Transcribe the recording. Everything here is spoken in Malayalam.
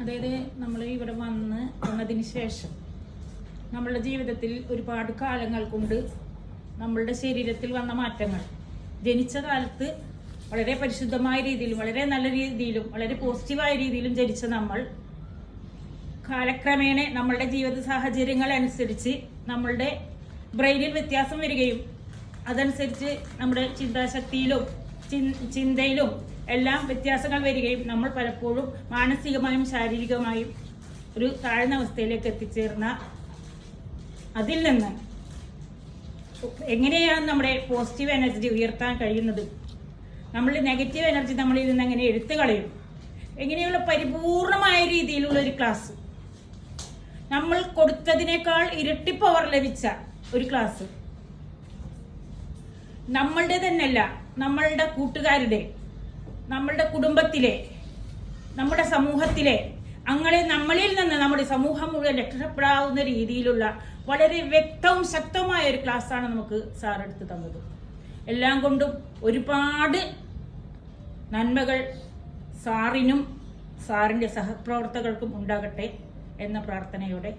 അതായത് നമ്മൾ ഇവിടെ വന്ന് വന്നതിന് ശേഷം നമ്മളുടെ ജീവിതത്തിൽ ഒരുപാട് കാലങ്ങൾ കൊണ്ട് നമ്മളുടെ ശരീരത്തിൽ വന്ന മാറ്റങ്ങൾ. ജനിച്ച കാലത്ത് വളരെ പരിശുദ്ധമായ രീതിയിലും വളരെ നല്ല രീതിയിലും വളരെ പോസിറ്റീവായ രീതിയിലും ജനിച്ച നമ്മൾ കാലക്രമേണ നമ്മളുടെ ജീവിത സാഹചര്യങ്ങൾ അനുസരിച്ച് നമ്മളുടെ ബ്രെയിനിൽ വ്യത്യാസം വരികയും അതനുസരിച്ച് നമ്മുടെ ചിന്താശക്തിയിലും ചിന്തയിലും എല്ലാം വ്യത്യാസങ്ങൾ വരികയും നമ്മൾ പലപ്പോഴും മാനസികമായും ശാരീരികമായും ഒരു താഴ്ന്ന അവസ്ഥയിലേക്ക് എത്തിച്ചേർന്ന അതിൽ നിന്ന് എങ്ങനെയാണ് നമ്മുടെ പോസിറ്റീവ് എനർജി ഉയർത്താൻ കഴിയുന്നത്? നമ്മൾ നെഗറ്റീവ് എനർജി നമ്മളിൽ നിന്ന് എങ്ങനെ എടുത്തു കളയും? എങ്ങനെയുള്ള പരിപൂർണമായ രീതിയിലുള്ള ഒരു ക്ലാസ് നമ്മൾ കൊടുത്തതിനേക്കാൾ ഇരട്ടി പവർ ലഭിച്ച ഒരു ക്ലാസ് നമ്മളുടെ തന്നെയല്ല നമ്മളുടെ കൂട്ടുകാരുടെ നമ്മളുടെ കുടുംബത്തിലെ നമ്മുടെ സമൂഹത്തിലെ അങ്ങനെ നമ്മളിൽ നിന്ന് നമ്മുടെ സമൂഹം മുഴുവൻ രക്ഷപ്പെടാവുന്ന രീതിയിലുള്ള വളരെ വ്യക്തവും ശക്തവുമായ ഒരു ക്ലാസ്സാണ് നമുക്ക് സാർ എടുത്തു തന്നത്. എല്ലാം കൊണ്ടും ഒരുപാട് നന്മകൾ സാറിനും സാറിന്റെ സഹപ്രവർത്തകർക്കും ഉണ്ടാകട്ടെ എന്ന പ്രാർത്ഥനയോടെ.